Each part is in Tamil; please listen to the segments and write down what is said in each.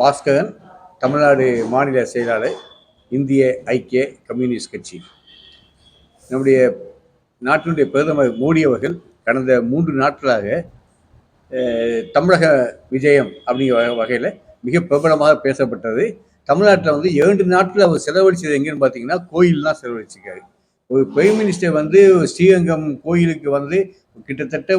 பாஸ்கரன் தமிழ்நாடு மாநில செயலாளர் இந்திய ஐக்கிய கம்யூனிஸ்ட் கட்சி. நம்முடைய நாட்டினுடைய பிரதமர் மோடி அவர்கள் கடந்த மூன்று நாட்களாக தமிழக விஜயம் அப்படிங்கிற வகையில் மிக பிரபலமாக பேசப்பட்டது. தமிழ்நாட்டில் வந்து இரண்டு நாட்கள் அவர் செலவழிச்சது எங்கேன்னு பார்த்தீங்கன்னா கோயில் தான் செலவழிச்சிருக்காரு. ஒரு பிரைம் மினிஸ்டர் வந்து ஸ்ரீரங்கம் கோயிலுக்கு வந்து கிட்டத்தட்ட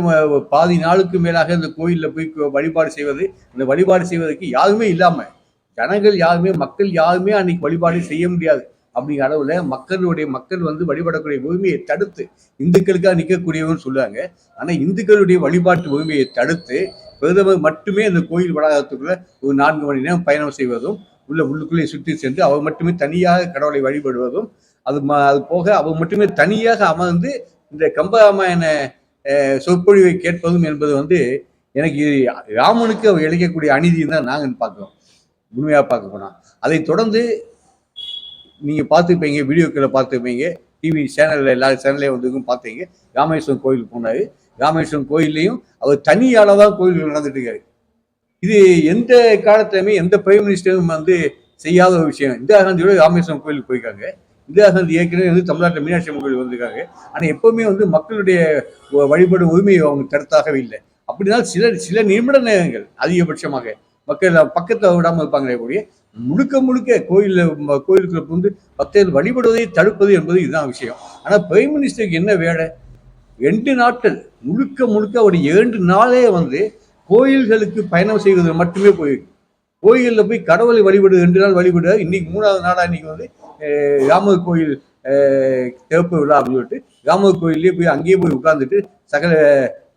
பாதி நாளுக்கு மேலாக இந்த கோயிலில் போய் வழிபாடு செய்வது அந்த வழிபாடு செய்வதற்கு யாருமே இல்லாமல் ஜனங்கள் யாருமே மக்கள் யாருமே அன்னைக்கு வழிபாடு செய்ய முடியாது அப்படிங்கிற அளவில் மக்களுடைய மக்கள் வந்து வழிபடக்கூடிய உரிமையை தடுத்து இந்துக்களுக்காக நிற்கக்கூடியவன்னு சொல்லுவாங்க. ஆனால் இந்துக்களுடைய வழிபாட்டு உரிமையை தடுத்து பிரதமர் மட்டுமே அந்த கோயில் வளாகத்துக்குள்ள ஒரு நான்கு மணி நேரம் பயணம் செய்வதும் உள்ள உள்ளுக்குள்ளே சுற்றி சென்று அவர் மட்டுமே தனியாக கடவுளை வழிபடுவதும் அது ம அது போக அவர் மட்டுமே தனியாக அமர்ந்து இந்த கம்பராமாயண சொற்பொழிவை கேட்பதும் என்பது வந்து எனக்கு ராமனுக்கு அவர் இழைக்கக்கூடிய அநீதின்னு தான் நாங்கள் பார்க்குறோம். உண்மையாக பார்க்க போனால் அதை தொடர்ந்து நீங்கள் பார்த்துப்பீங்க வீடியோக்களை பார்த்துருப்பீங்க டிவி சேனலில் எல்லா சேனல்லையும் வந்து பார்த்தீங்க ராமேஸ்வரம் கோயிலுக்கு போனார். ராமேஸ்வரம் கோயில்லையும் அவர் தனியால தான் கோயில்கள் நடந்துட்டு இருக்காரு. இது எந்த காலத்துலையுமே எந்த பிரைம் மினிஸ்டரும் வந்து செய்யாத ஒரு விஷயம். இந்திரா காந்தியோட ராமேஸ்வரம் கோயிலுக்கு போயிருக்காங்க. இந்தியா காந்தி ஏற்கனவே வந்து தமிழ்நாட்டில் மீனாட்சி அம்மன் கோயில் வந்திருக்காங்க. ஆனால் எப்பவுமே வந்து மக்களுடைய வ- வழிபாடு உரிமையை அவங்க தடுத்தாகவே இல்லை. அப்படின்னா சில சில நிமிட நேரங்கள் அதிகபட்சமாக மக்கள் பக்கத்தில் விடாமல் இருப்பாங்களே கூடிய முழுக்க முழுக்க கோயிலில் கோயிலுக்குள்ள வந்து பக்தர்கள் வழிபடுவதை தடுப்பது என்பது இதுதான் விஷயம். ஆனால் பிரைம் மினிஸ்டருக்கு என்ன வேலை? ரெண்டு நாட்கள் முழுக்க முழுக்க ஒரு இரண்டு நாளே வந்து கோயில்களுக்கு பயணம் செய்வது மட்டுமே போயிருக்கு கோயிலில் போய் கடவுளை வழிபடு ரெண்டு நாள் வழிபடு. இன்னைக்கு மூணாவது நாளாக இன்னைக்கு வந்து ராமர் கோயில் அஹ், திறப்பு விழா அப்படின்னு சொல்லிட்டு ராமர் கோயிலே போய் அங்கேயே போய் உட்கார்ந்துட்டு சகல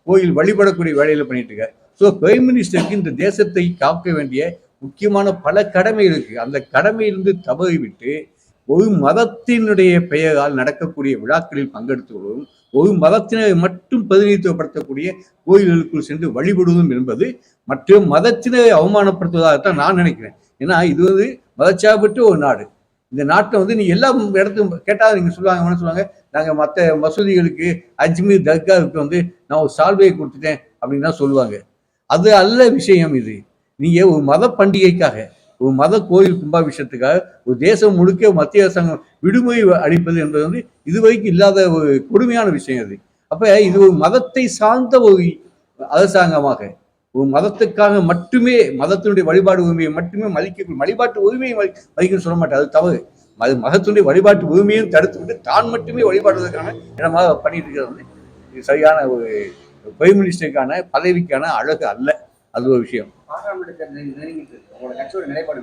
கோயில் வழிபடக்கூடிய வேலையில் பண்ணிட்டு இருக்காரு. ஸோ பிரைம் மினிஸ்டருக்கு இந்த தேசத்தை காக்க வேண்டிய முக்கியமான பல கடமை இருக்கு. அந்த கடமையிலிருந்து தவறி விட்டு ஒரு மதத்தினுடைய பெயரால் நடக்கக்கூடிய விழாக்களில் பங்கெடுத்து கொள்வதும் ஒரு மதத்தினரை மட்டும் பிரதிநிதித்துவப்படுத்தக்கூடிய கோயில்களுக்குள் சென்று வழிபடுவதும் என்பது மற்ற மதத்தினரை அவமானப்படுத்துவதாகத்தான் நான் நினைக்கிறேன். ஏன்னா இது வந்து மதச்சார்பற்ற ஒரு நாடு. இந்த நாட்டை வந்து நீ எல்லா இடத்துக்கும் கேட்டால் நீங்கள் சொல்லுவாங்க என்ன சொல்லுவாங்க? நாங்கள் மற்ற மசூதிகளுக்கு அஜ்மீர் தர்காவுக்கு வந்து நான் ஒரு சால்வையை கொடுத்துட்டேன் அப்படின்னு தான் சொல்லுவாங்க. அது அல்ல விஷயம் இது. நீங்கள் ஒரு மத பண்டிகைக்காக ஒரு மத கோயில் கும்பாபிஷேகத்துக்காக ஒரு தேசம் முழுக்க மத்திய அரசாங்கம் விடுமுறை அளிப்பது என்பது வந்து இதுவரைக்கும் இல்லாத ஒரு கொடுமையான விஷயம் அது. அப்ப இது ஒரு மதத்தை சார்ந்த ஒரு அரசாங்கமாக. ஒரு மதத்துக்காக மட்டுமே மதத்தினுடைய வழிபாடு உரிமையை மட்டுமே மதிக்க வழிபாட்டு உரிமையை மதி- மதிக்கணும்னு சொல்ல மாட்டேன். அது தவறு. அது மதத்தினுடைய வழிபாட்டு உரிமையும் தடுத்து விட்டு தான் மட்டுமே வழிபாடுவதற்கான இடமாக பண்ணிட்டு இருக்கிறது வந்து இது சரியான ஒரு பிரைம் மினிஸ்டருக்கான பதவிக்கான அழகு அல்ல. அது ஒரு விஷயம்.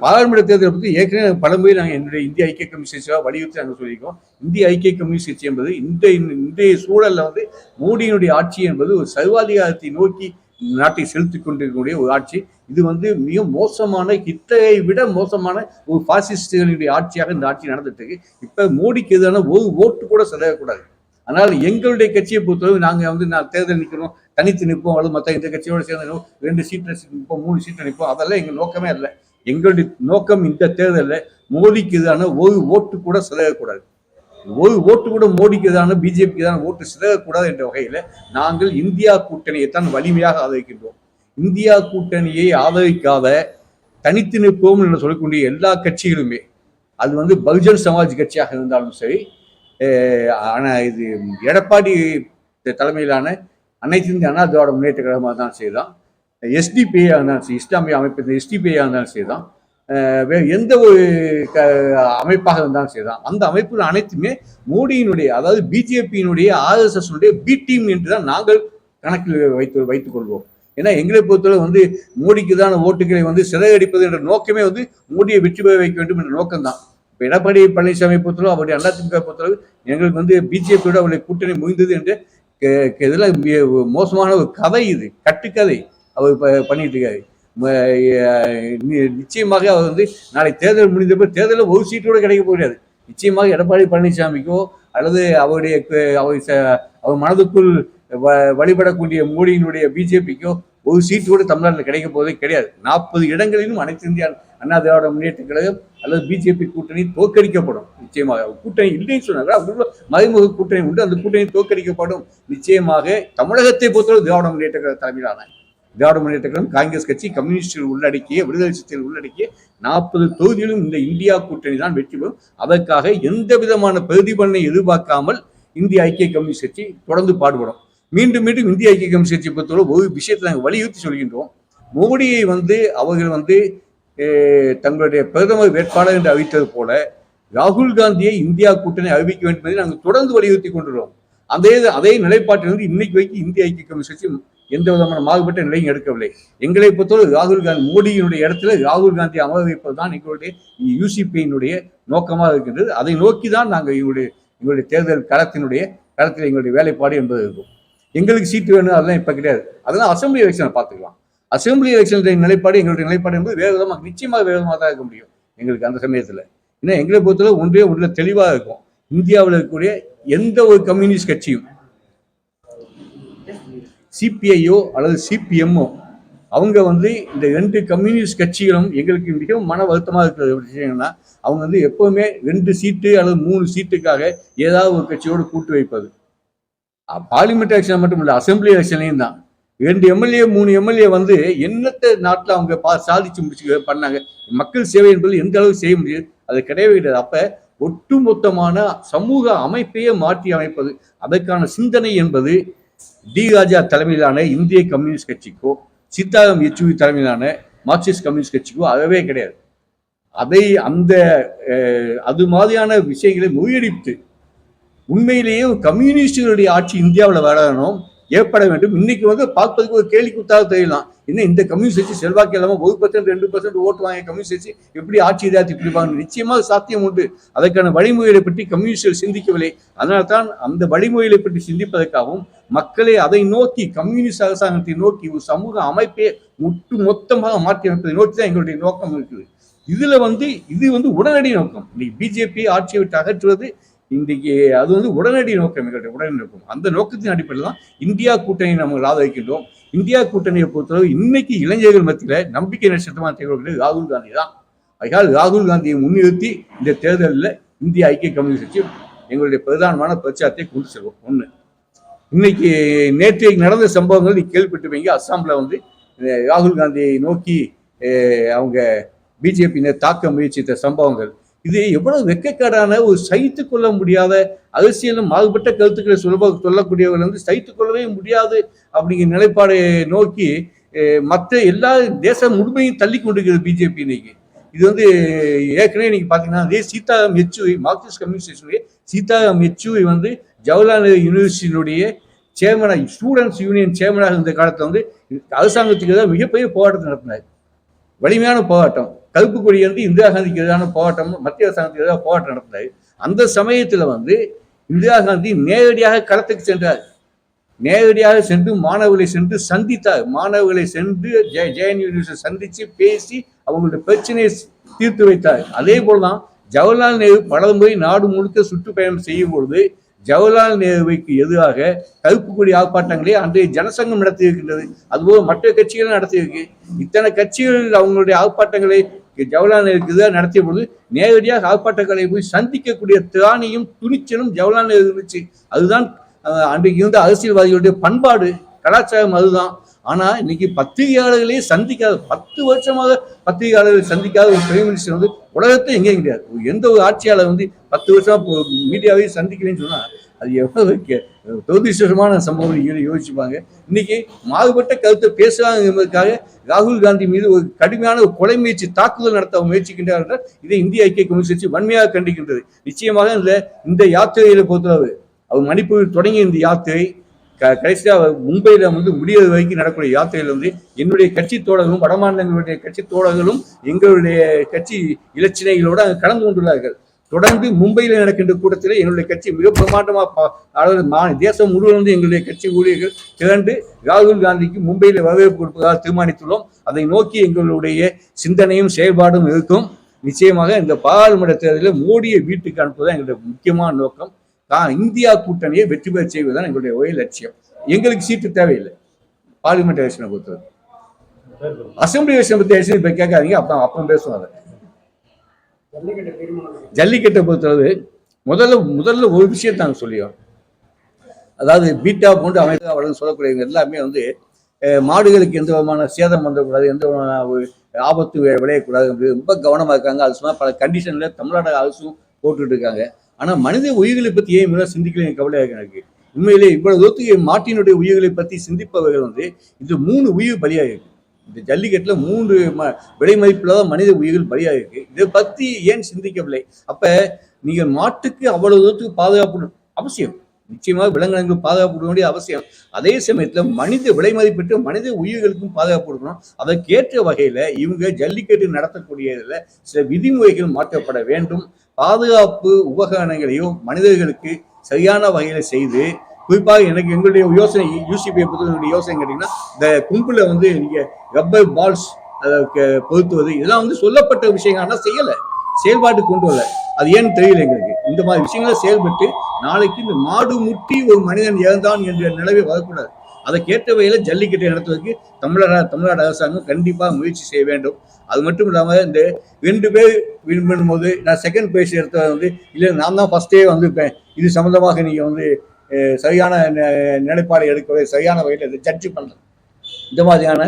பாராளுமன்ற தேர்தல் தேர்தலை பற்றி ஏற்கனவே பலமுறை நாங்கள் என்னுடைய இந்திய ஐக்கிய கம்யூனிஸ்ட் கட்சியாக வலியுறுத்தி நாங்கள் சொல்லியிருக்கோம். இந்திய ஐக்கிய கம்யூனிஸ்ட் கட்சி என்பது இந்த இன்றைய சூழல்ல வந்து மோடியினுடைய ஆட்சி என்பது ஒரு சர்வாதிகாரத்தை நோக்கி நாட்டை செலுத்தி கொண்டிருக்கக்கூடிய ஒரு ஆட்சி. இது வந்து மிக மோசமான ஹிட்லரை விட மோசமான ஒரு பாசிஸ்டுகளுடைய ஆட்சியாக இந்த ஆட்சி நடந்துட்டு இருக்கு. இப்போ மோடிக்கு எதிரான ஒரு ஓட்டு கூட செலவக்கூடாது அதனால் எங்களுடைய கட்சியை பொறுத்தளவு நாங்கள் வந்து நான் தேர்தல் நிற்கிறோம் தனித்து நிற்போம் அல்லது மற்ற இந்த கட்சியோட சேர்ந்து ரெண்டு சீட்டில் நிற்போம் மூணு சீட்டில் நிற்போம் அதெல்லாம் எங்கள் நோக்கமே இல்லை எங்களுடைய நோக்கம் இந்த தேர்தலில் மோடிக்கு எதிரான ஒரு ஓட்டு கூட செலவக்கூடாது ஒரு ஓட்டு கூட மோடிக்கு எதிரான பிஜேபிக்கு எதிரான ஓட்டு சிதறக்கூடாது என்ற வகையில் நாங்கள் இந்தியா கூட்டணியை தான் வலிமையாக ஆதரிக்கின்றோம். இந்தியா கூட்டணியை ஆதரிக்காத தனித்து நிற்போம் என்று சொல்லக்கூடிய எல்லா கட்சிகளுமே அது வந்து பகுஜன் சமாஜ் கட்சியாக இருந்தாலும் சரி ஆனால் இது எடப்பாடி தலைமையிலான அனைத்து இந்திய அண்ணா திராவிட முன்னேற்ற கழகமாக தான் செய்தான் எஸ்டிபிஐ இருந்தாலும் சரி இஸ்லாமிய அமைப்பு இந்த எஸ்டிபிஐ இருந்தாலும் செய்தான் வேறு எந்த ஒரு க அமைப்பாக இருந்தாலும் செய்தான் அந்த அமைப்புகள் அனைத்துமே மோடியினுடைய அதாவது பிஜேபியினுடைய ஆர்எஸ்எஸ்னுடைய பி டீம் என்று தான் நாங்கள் கணக்கில் வைத்து வைத்துக் கொள்வோம். ஏன்னா எங்களை பொறுத்தவரை வந்து மோடிக்கு தான் ஓட்டுகளை வந்து சிறையடிப்பது என்ற நோக்கமே வந்து மோடியை வெற்றி பெற வைக்க வேண்டும் என்ற நோக்கம்தான். இப்போ எடப்பாடி பழனிசாமி பொறுத்தளவு அவருடைய அதிமுக பொறுத்தளவு எங்களுக்கு வந்து பிஜேபியோட அவருடைய கூட்டணி முடிந்தது என்று கே- மோசமான ஒரு கதை இது கட்டுக்கதை அவர் ப- பண்ணிட்டு இருக்காரு. நிச்சயமாக அவர் வந்து நாளை தேர்தல் முடிந்த பிறகு தேர்தலில் ஒரு சீட்டு கூட கிடைக்க போகிறது நிச்சயமாக எடப்பாடி பழனிசாமிக்கோ அல்லது அவருடைய அவர் ச- அவர் மனதுக்குள் வ- வழிபடக்கூடிய மோடியினுடைய பிஜேபிக்கோ ஒரு சீட்டு கூட தமிழ்நாட்டில் கிடைக்க போதே கிடையாது. நாற்பது இடங்களிலும் அனைத்து இந்தியா அண்ணா திராவிட முன்னேற்ற கழகம் அல்லது பிஜேபி கூட்டணி தோற்கடிக்கப்படும். நிச்சயமாக. கூட்டணி இல்லைன்னு சொன்னாங்க. அவங்களுக்குள்ள மறைமுக கூட்டணி உண்டு. அந்த கூட்டணி தோற்கடிக்கப்படும். நிச்சயமாக தமிழகத்தை பொறுத்தவரை திராவிட முன்னேற்ற கழக தலைமையிலான திராவிட முன்னேற்ற கழகம் காங்கிரஸ் கட்சி கம்யூனிஸ்டில் உள்ளடக்கிய விடுதலை சக்தியில் உள்ளடக்கிய நாற்பது தொகுதியிலும் இந்த இந்தியா கூட்டணி தான் வெற்றி பெறும். அதற்காக எந்த விதமான பிரதிபலனை எதிர்பார்க்காமல் இந்திய ஐக்கிய கம்யூனிஸ்ட் கட்சி தொடர்ந்து பாடுபடும். மீண்டும் மீண்டும் இந்திய ஐக்கிய கம்யூனிஸ்ட் கட்சியை பொறுத்தவரை ஒரு விஷயத்தை நாங்கள் வலியுறுத்தி சொல்கின்றோம். மோடியை வந்து அவர்கள் வந்து தங்களுடைய பிரதமர் வேட்பாளர் என்று அறிவித்தது போல ராகுல் காந்தியை இந்தியா கூட்டணி அறிவிக்க வேண்டும் என்பதை நாங்கள் தொடர்ந்து வலியுறுத்தி கொண்டுள்ளோம் அதே அதே நிலைப்பாட்டிலிருந்து இன்னைக்கு வரைக்கும் இந்திய ஐக்கிய கம்யூனிஸ்ட் கட்சி எந்த விதமான மாறுபட்ட நிலையும் எடுக்கவில்லை. எங்களை பொறுத்தவரை ராகுல் காந்தி மோடியினுடைய இடத்துல ராகுல் காந்தி அமர வைப்பது தான் எங்களுடைய யூசிபியினுடைய நோக்கமாக இருக்கின்றது. அதை நோக்கி தான் நாங்கள் எங்களுடைய எங்களுடைய தேர்தல் களத்தினுடைய களத்தில் எங்களுடைய வேலைப்பாடு என்பது இருக்கும். எங்களுக்கு சீட்டு வேணும் அதெல்லாம் இப்போ கிடையாது. அதெல்லாம் அசம்பிளி எலெக்ஷனை பார்த்துக்கலாம். அசம்பிளி எலெக்ஷனுடைய நிலைப்பாடு எங்களுடைய நிலைப்பாடு என்பது வேகமாக நிச்சயமாக வேகமாக தான் இருக்க முடியும் எங்களுக்கு அந்த சமயத்தில். ஏன்னா எங்களை பொறுத்தவரை ஒன்றே ஒன்றில் தெளிவாக இருக்கும். இந்தியாவில் இருக்கக்கூடிய எந்த ஒரு கம்யூனிஸ்ட் கட்சியும் சிபிஐயோ அல்லது சிபிஎம்மோ அவங்க வந்து இந்த ரெண்டு கம்யூனிஸ்ட் கட்சிகளும் எங்களுக்கு மிகவும் மன வருத்தமாக இருக்கிற விஷயம்னா அவங்க வந்து எப்போவுமே ரெண்டு சீட்டு அல்லது மூணு சீட்டுக்காக ஏதாவது ஒரு கட்சியோடு கூட்டு வைப்பது. பார்லிமெண்ட் எலெக்ஷன் மட்டும் இல்லை அசம்பிளி எலெக்ஷன்லையும் தான். ரெண்டு எம்எல்ஏ மூணு எம்எல்ஏ வந்து என்னத்த நாட்டில் அவங்க பா சாதிச்சு முடிச்சு பண்ணாங்க. மக்கள் சேவை என்பது எந்த அளவுக்கு செய்ய முடியாது? அது கிடையவே கிடையாது. அப்போ ஒட்டுமொத்தமான சமூக அமைப்பையே மாற்றி அமைப்பது அதற்கான சிந்தனை என்பது டி ராஜா தலைமையிலான இந்திய கம்யூனிஸ்ட் கட்சிக்கோ சீதாராம் யெச்சூரி தலைமையிலான மார்க்சிஸ்ட் கம்யூனிஸ்ட் கட்சிக்கோ அறவே கிடையாது. அதை அந்த அது மாதிரியான விஷயங்களை முறியடித்து உண்மையிலேயே கம்யூனிஸ்டுகளுடைய ஆட்சி இந்தியாவில் வரணும் ஏற்பட வேண்டும். இன்னைக்கு வந்து பார்ப்பதுக்கு ஒரு கேள்வி குத்தாக தெரியலாம். இன்னும் இந்த கம்யூனிஸ்ட் கட்சி செல்வாக்கு இல்லாமல் ஒரு பர்சன்ட் ரெண்டு பர்சன்ட் ஓட்டு வாங்க கம்யூனிஸ்ட் கட்சி எப்படி ஆட்சி இதாத்தி பிடிப்பாங்க நிச்சயமாக சாத்தியம் உண்டு. அதற்கான வழிமுறைகளை பற்றி கம்யூனிஸ்டில் சிந்திக்கவில்லை. அதனால தான் அந்த வழிமுறைகளை பற்றி சிந்திப்பதற்காகவும் மக்களை அதை நோக்கி கம்யூனிஸ்ட் அரசாங்கத்தை நோக்கி ஒரு சமூக அமைப்பை ஒட்டு மொத்தமாக மாற்றி அமைப்பதை நோக்கி தான் எங்களுடைய நோக்கம் இருக்குது. இதுல வந்து இது வந்து உடனடி நோக்கம். இன்னைக்கு பிஜேபி ஆட்சியை விட்டு அகற்றுவது இன்றைக்கு அது வந்து உடனடி நோக்கம் எங்களுடைய உடனடி நோக்கம். அந்த நோக்கத்தின் அடிப்படையில் தான் இந்தியா கூட்டணியை நம்ம ஆதரிக்கின்றோம். இந்தியா கூட்டணியை பொறுத்தளவு இன்னைக்கு இளைஞர்கள் மத்தியில் நம்பிக்கை நட்சத்திரமாக திகழ்கிறது ராகுல் காந்தி தான். அதனால் ராகுல் காந்தியை முன்னிறுத்தி இந்த தேர்தலில் இந்திய ஐக்கிய கம்யூனிஸ்ட் கட்சி எங்களுடைய பிரதானமான பிரச்சாரத்தை கொண்டு செல்வோம். ஒன்று இன்னைக்கு நேற்று நடந்த சம்பவங்கள் நீ கேள்விப்பட்டுவீங்க அஸ்ஸாம்ல வந்து ராகுல் காந்தியை நோக்கி அவங்க பிஜேபியினர் தாக்க முயற்சித்த சம்பவங்கள். இது எவ்வளவு வெக்கக்காடான ஒரு சகித்து கொள்ள முடியாத அரசியலும் மாறுபட்ட கருத்துக்களை சொல்ல சொல்லக்கூடியவர்கள் வந்து சகித்து கொள்ளவே முடியாது அப்படிங்கிற நிலைப்பாடை நோக்கி மற்ற எல்லா தேச முழுமையும் தள்ளி கொண்டிருக்கிறது பிஜேபி இன்னைக்கு. இது வந்து ஏற்கனவே இன்னைக்கு பார்த்தீங்கன்னா அதே சீதாராம் யெச்சூரி மார்க்சிஸ்ட் கம்யூனிஸ்ட் சீதாராம் யெச்சூரி வந்து ஜவஹர்லால் நேரு யூனிவர்சிட்டியினுடைய சேர்மனாக ஸ்டூடெண்ட்ஸ் யூனியன் சேர்மனாக இருந்த காலத்தில் வந்து அரசாங்கத்துக்கு தான் மிகப்பெரிய போராட்டம் நடத்தினார். வலிமையான போராட்டம். கருப்பு கொடி வந்து இந்திரா காந்திக்கு எதிரான போராட்டம் மத்திய அரசாங்கத்துக்கு எதிராக போராட்டம் நடத்தினார். அந்த சமயத்தில் வந்து இந்திரா காந்தி நேரடியாக களத்துக்கு சென்றார். நேரடியாக சென்று மாணவர்களை சென்று சந்தித்தார். மாணவர்களை சென்று ஜெய ஜெயன் யூனிவர்சிட்டி சந்தித்து பேசி அவங்களுடைய பிரச்சனையை தீர்த்து வைத்தார். அதே போலதான் ஜவஹர்லால் நேரு பல முறை நாடு முழுக்க சுற்றுப்பயணம் செய்யும் பொழுது ஜவஹர்லால் நேருவுக்கு எதிராக கருப்பு கொடி ஆர்ப்பாட்டங்களை அன்றைய ஜனசங்கம் நடத்தியிருக்கின்றது. அதுபோல மற்ற கட்சிகளும் நடத்தியிருக்கு. இத்தனை கட்சிகள் அவங்களுடைய ஆர்ப்பாட்டங்களை ஜவஹர்லால் நேருக்குதான் நடத்திய பொழுது நேரடியாக ஆர்ப்பாட்டங்களை போய் சந்திக்கக்கூடிய திராணியும் துணிச்சலும் ஜவஹர்லால் நேரு இருந்துச்சு. அதுதான் அன்றைக்கு இருந்த அரசியல்வாதிகளுடைய பண்பாடு கலாச்சாரம் அதுதான். ஆனால் இன்னைக்கு பத்திரிகையாளர்களே சந்திக்காத பத்து வருஷமாக பத்திரிகையாளர்களை சந்திக்காத ஒரு பிரைம் மினிஸ்டர் வந்து உலகத்தை எங்கேயும் கிடையாது எந்த ஒரு ஆட்சியாளர் வந்து பத்து வருஷமாக மீடியாவையும் சந்திக்கலைன்னு சொன்னால் அது எவ்வளவு கே- துரதிருஷ்டமான சம்பவம் நீங்கள் யோசிச்சுப்பாங்க. இன்னைக்கு மாறுபட்ட கருத்தை பேசுகிறாங்க என்பதற்காக ராகுல் காந்தி மீது ஒரு கடுமையான ஒரு கொலை முயற்சி தாக்குதல் நடத்த முயற்சிக்கின்றார் என்றால் இதை இந்திய ஐக்கிய கம்யூனிஸ்ட் கட்சி வன்மையாக கண்டிக்கின்றது. நிச்சயமாக இந்த இந்த யாத்திரையில பொறுத்தளவு அவர் மணிப்பூரில் தொடங்கிய இந்த யாத்திரை கடைசியாக மும்பையில் வந்து முடியது வரைக்கும் நடக்கக்கூடிய யாத்திரையில் வந்து என்னுடைய கட்சி தோழர்களும் வடமாநிலங்களுடைய கட்சி தோழர்களும் எங்களுடைய கட்சி இலச்சினைகளோடு அங்கே கலந்து கொண்டுள்ளார்கள். தொடர்ந்து மும்பையில் நடக்கின்ற கூட்டத்தில் என்னுடைய கட்சி மிக பிரமாண்டமாக அதாவது மா தேசம் முழுவதும் எங்களுடைய கட்சி ஊழியர்கள் திரண்டு ராகுல் காந்திக்கு மும்பையில் வரவேற்பு கொடுப்பதாக தீர்மானித்துள்ளோம். அதை நோக்கி எங்களுடைய சிந்தனையும் செயல்பாடும் இருக்கும். நிச்சயமாக இந்த பாராளுமன்ற தேர்தலில் மோடியை வீட்டுக்கு அனுப்புவதுதான் எங்களுடைய முக்கியமான நோக்கம். தான் இந்தியா கூட்டணியை வெற்றி பெற செய்வதுதான் எங்களுடைய ஒரே லட்சியம். எங்களுக்கு சீட்டு தேவையில்லை. பார்லிமெண்ட் எலெக்ஷனை பொறுத்தவரை. அசம்பிளி எலெக்ஷன் பற்றி எலெக்ஷன் இப்போ கேட்காதீங்க. அப்புறம் அப்புறம் பேசுவோம் அதை. ஜல்லிக்கட்டை பொறுத்தளவு முதல்ல முதல்ல ஒரு விஷயத்தை நாங்கள் சொல்லியோம். அதாவது பீட்டா போன்று அமைதியாக வளர்ந்து சொல்லக்கூடியவங்க எல்லாமே வந்து மாடுகளுக்கு எந்த விதமான சேதம் வந்துடக்கூடாது எந்த விதமான ஆபத்து விளையக்கூடாது ரொம்ப கவனமாக இருக்காங்க. அது சும்மா பல கண்டிஷனில் தமிழ்நாடு அரசும் போட்டுட்டு இருக்காங்க. ஆனால் மனித உயிர்களை பற்றி ஏன் இவ்வளோ சிந்திக்கல எனக்கு கவலையாக எனக்கு உண்மையிலே இவ்வளவு தூரத்துக்கு மாட்டினுடைய உயிர்களை பற்றி சிந்திப்பவர்கள் வந்து இது மூணு உயிர் பலியாக இருக்கு இந்த ஜல்லிக்கட்டில் மூன்று ம விலை மதிப்பில் தான் மனித உயிர்கள் பலியாக இருக்கு இதை பற்றி ஏன் சிந்திக்கவில்லை? அப்ப நீங்கள் மாட்டுக்கு அவ்வளவு தூரத்துக்கு பாதுகாப்பு அவசியம். நிச்சயமாக விலங்கினங்களுக்கு பாதுகாப்பு கொடுக்க வேண்டிய அவசியம். அதே சமயத்தில் மனித விலை மதிப்பிட்டு மனித உயிர்களுக்கும் பாதுகாப்பு கொடுக்கணும். அதற்கேற்ற வகையில் இவங்க ஜல்லிக்கட்டு நடத்தக்கூடியதில் சில விதிமுறைகள் மாற்றப்பட வேண்டும். பாதுகாப்பு உபகரணங்களையும் மனிதர்களுக்கு சரியான வகையில் செய்து குறிப்பாக எனக்கு எங்களுடைய யோசனை யூசிபிஐ பொறுத்தவரைய யோசனை கேட்டிங்கன்னா இந்த கும்பில் வந்து நீங்கள் ரப்பர் பால்ஸ் அதை பொருத்துவது இதெல்லாம் வந்து சொல்லப்பட்ட விஷயங்கள் ஆனால் செய்யலை. செயல்பாட்டு கொண்டு வரல. அது ஏன்னு தெரியல எங்களுக்கு. இந்த மாதிரி விஷயங்களை செயல்பட்டு நாளைக்கு இந்த மாடு முட்டி ஒரு மனிதன் இறந்தான் என்ற நிலவை வரக்கூடாது. அதை கேட்ட வகையில் ஜல்லிக்கட்டை நடத்துவதற்கு தமிழக தமிழ்நாடு அரசாங்கம் கண்டிப்பாக முயற்சி செய்ய வேண்டும். அது மட்டும் இல்லாமல் இந்த ரெண்டு பேர் வின் பண்ணும்போது நான் செகண்ட் பிரைஸ் எடுத்த வந்து இல்லை நான் தான் ஃபஸ்ட்டே வந்திருப்பேன். இது சம்மந்தமாக நீங்கள் வந்து சரியான நிலைப்பாடு எடுக்கவே சரியான வகையில் இதை ஜட்ஜ் பண்ணுறேன் இந்த மாதிரியான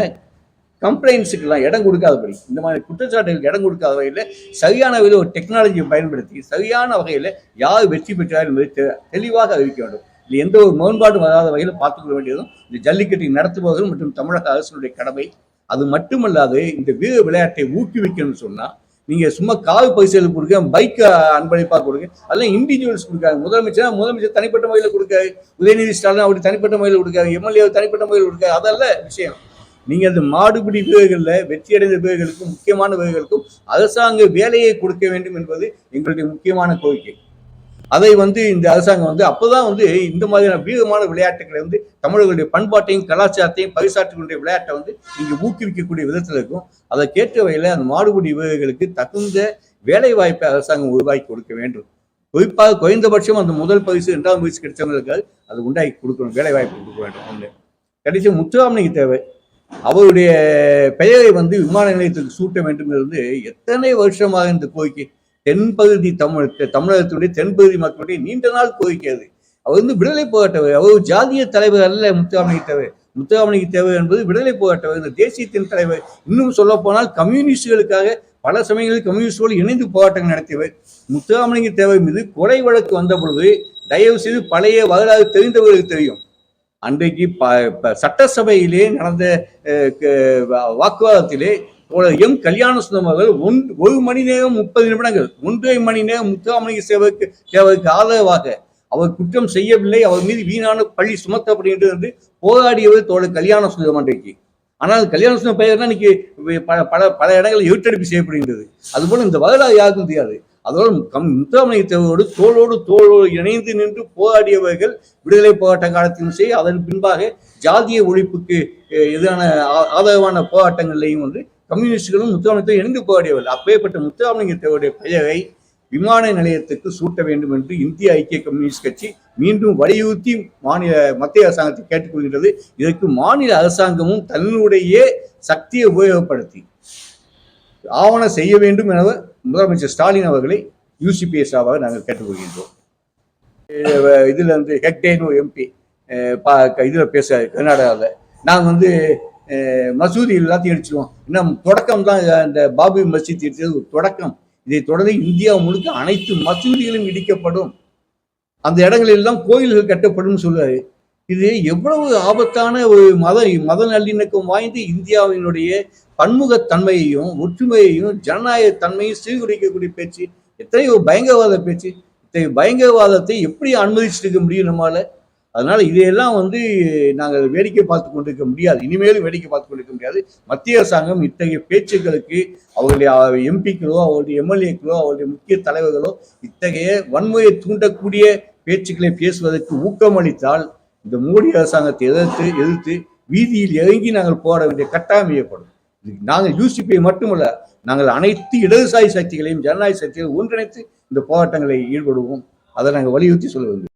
கம்ப்ளைண்ட்ஸுக்கெல்லாம் இடம் கொடுக்காதபடி இந்த மாதிரி குற்றச்சாட்டுகளுக்கு இடம் கொடுக்காத வகையில் சரியான வகையில் ஒரு டெக்னாலஜியை பயன்படுத்தி சரியான வகையில் யார் வெற்றி பெற்றார் என்பதை தெ- தெளிவாக அறிவிக்க வேண்டும். இது எந்த ஒரு முரண்பாடும் வராத வகையில் பார்த்துக்கொள்ள வேண்டியதும் இந்த ஜல்லிக்கட்டை நடத்துபவர்கள் மற்றும் தமிழக அரசினுடைய கடமை. அது மட்டுமல்லாது இந்த வீர விளையாட்டை ஊக்குவிக்கணும்னு சொன்னால் நீங்கள் சும்மா கால் பரிசுகள் கொடுக்க பைக் அன்பளிப்பாக கொடுங்க அதெல்லாம் இண்டிவிஜுவல்ஸ் கொடுக்காங்க முதலமைச்சர் முதலமைச்சர் தனிப்பட்ட முறையில் கொடுக்காரு உதயநிதி ஸ்டாலின் அவருக்கு தனிப்பட்ட முறையில் கொடுக்காரு எம்எல்ஏ தனிப்பட்ட முறையில் கொடுக்காரு அதெல்லாம் விஷயம். நீங்கள் அந்த மாடுபிடி வெற்றி வெற்றியடைந்த வீரர்களுக்கும் முக்கியமான வீரர்களுக்கும் அரசாங்க வேலையை கொடுக்க வேண்டும் என்பது எங்களுடைய முக்கியமான கோரிக்கை. அதை வந்து இந்த அரசாங்கம் வந்து அப்போதான் வந்து இந்த மாதிரியான வீரமான விளையாட்டுகளை வந்து தமிழர்களுடைய பண்பாட்டையும் கலாச்சாரத்தையும் பரிசாற்றுகளுடைய விளையாட்டை வந்து இங்கே ஊக்குவிக்கக்கூடிய விதத்தில் இருக்கும். அதை கேட்ட வகையில் அந்த மாடுபிடி வீரர்களுக்கு தகுந்த வேலை வாய்ப்பை அரசாங்கம் உருவாக்கி கொடுக்க வேண்டும். குறிப்பாக குறைந்தபட்சம் அந்த முதல் பரிசு இரண்டாவது பரிசு கிடைச்சவங்களுக்கு அது உண்டாக்கி கொடுக்கணும் வேலை வாய்ப்பு கொடுக்க வேண்டும். ஒன்று கடைசி முத்துராமணிக்கு தேவை. அவருடைய பெயரை வந்து விமான நிலையத்துக்கு சூட்ட வேண்டும் என்று எத்தனை வருஷமாக இந்த கோரிக்கை? தென்பகுதி தமிழ் தமிழகத்துடைய தென்பகுதி மக்களுடைய நீண்ட நாள் கோரிக்கை அது. அவர் வந்து விடுதலை போராட்டவர். அவர் ஜாதிய தலைவர் அல்ல முத்துராமலிங்க தேவை முத்துராமலிங்க தேவை என்பது விடுதலை போராட்டவர். இந்த தேசியத்தின் தலைவர். இன்னும் சொல்ல போனால் கம்யூனிஸ்டுகளுக்காக பல சமயங்களில் கம்யூனிஸ்டோடு இணைந்து போராட்டங்கள் நடத்தியவர் முத்துராமலிங்க தேவர் மீது கொலை வழக்கு வந்த பொழுது தயவு செய்து பழைய வரலாறு தெரிந்தவர்களுக்கு தெரியும். அன்றைக்கு ப ப- சட்டசபையிலே நடந்த வாக்குவாதத்திலே எம் கல்யாண சுந்தரம் அவர்கள் ஒன் ஒரு மணி நேரம் முப்பது நிமிடங்கள் ஒன்றரை மணி நேரம் முத்துராமலிங்க சேவருக்கு சேவைக்கு ஆதரவாக அவர் குற்றம் செய்யவில்லை அவர் மீது வீணான பழி சுமத்தப்படுகின்றது என்று போராடியவர் தோழர் கல்யாண சுந்தரம் அன்றைக்கு. ஆனால் கல்யாண சுந்தரம் பெயர் தான் இன்னைக்கு பல பல பல இடங்களில் எழுத்தடிப்பு செய்யப்படுகின்றது. அதுபோல இந்த வரலாறு யாருக்கும் தெரியாது. அதோடு கம் முத்துராமலிங்க தேவரோடு தோளோடு தோளோடு இணைந்து நின்று போராடியவர்கள் விடுதலை போராட்ட காலத்திலும் சரி அதன் பின்பாக ஜாதிய ஒழிப்புக்கு எதிரான ஆதரவான போராட்டங்களையும் வந்து கம்யூனிஸ்டுகளும் முத்துராமலிங்கத்தோடு இணைந்து போராடியவர்கள். அப்பேற்பட்ட முத்துராமலிங்கத்தேவருடைய பெயரை விமான நிலையத்துக்கு சூட்ட வேண்டும் என்று இந்திய ஐக்கிய கம்யூனிஸ்ட் கட்சி மீண்டும் வலியுறுத்தி மாநில மத்திய அரசாங்கத்தை கேட்டுக்கொள்கின்றது. இதற்கு மாநில அரசாங்கமும் தன்னுடைய சக்தியை உபயோகப்படுத்தி ஆவணம் செய்ய வேண்டும் என முதலமைச்சர் ஸ்டாலின் அவர்களை யூசிபிஎஸ்ஆவாக நாங்கள் கேட்டுக்கொள்கின்றோம். இதில் இதுல வந்து ஹெக்டேனு எம்பி பா இதுல பேசுறாரு கர்நாடகாவில் நாங்கள் வந்து மசூதி எல்லாத்தையும் அடிச்சிடுவோம் இன்னும் தொடக்கம் தான் இந்த பாபி மசீத் இடிச்சது ஒரு தொடக்கம். இதை தொடர்ந்து இந்தியா முழுக்க அனைத்து மசூதிகளும் இடிக்கப்படும். அந்த இடங்களெல்லாம் கோயில்கள் கட்டப்படும் சொல்றாரு. இது எவ்வளவு ஆபத்தான ஒரு மத மத நல்லிணக்கம் வாய்ந்து இந்தியாவினுடைய பன்முகத்தன்மையையும் ஒற்றுமையையும் ஜனநாயக தன்மையும் சீர்குலைக்கக்கூடிய பேச்சு எத்தனையோ பயங்கரவாத பேச்சு இத்தகைய பயங்கரவாதத்தை எப்படி அனுமதிச்சுட்டு இருக்க முடியும் நம்மால? அதனால இதையெல்லாம் வந்து நாங்கள் வேடிக்கை பார்த்து கொண்டிருக்க முடியாது. இனிமேலும் வேடிக்கை பார்த்து கொண்டிருக்க முடியாது. மத்திய அரசாங்கம் இத்தகைய பேச்சுக்களுக்கு அவருடைய எம்பிக்களோ அவருடைய எம்எல்ஏக்களோ அவருடைய முக்கிய தலைவர்களோ இத்தகைய வன்முறையை தூண்டக்கூடிய பேச்சுக்களை பேசுவதற்கு ஊக்கமளித்தால் இந்த மோடி அரசாங்கத்தை எதிர்த்து எதிர்த்து வீதியில் இறங்கி நாங்கள் போட வேண்டிய கட்டாயம் ஏற்படும். நாங்கள் யூசிபி மட்டுமல்ல நாங்கள் அனைத்து இடதுசாரி சக்திகளையும் ஜனநாயக சக்திகளையும் ஒன்றிணைத்து இந்த போராட்டங்களை ஈடுபடுவோம். அதை நாங்கள் வலியுறுத்தி சொல்ல வேண்டும்.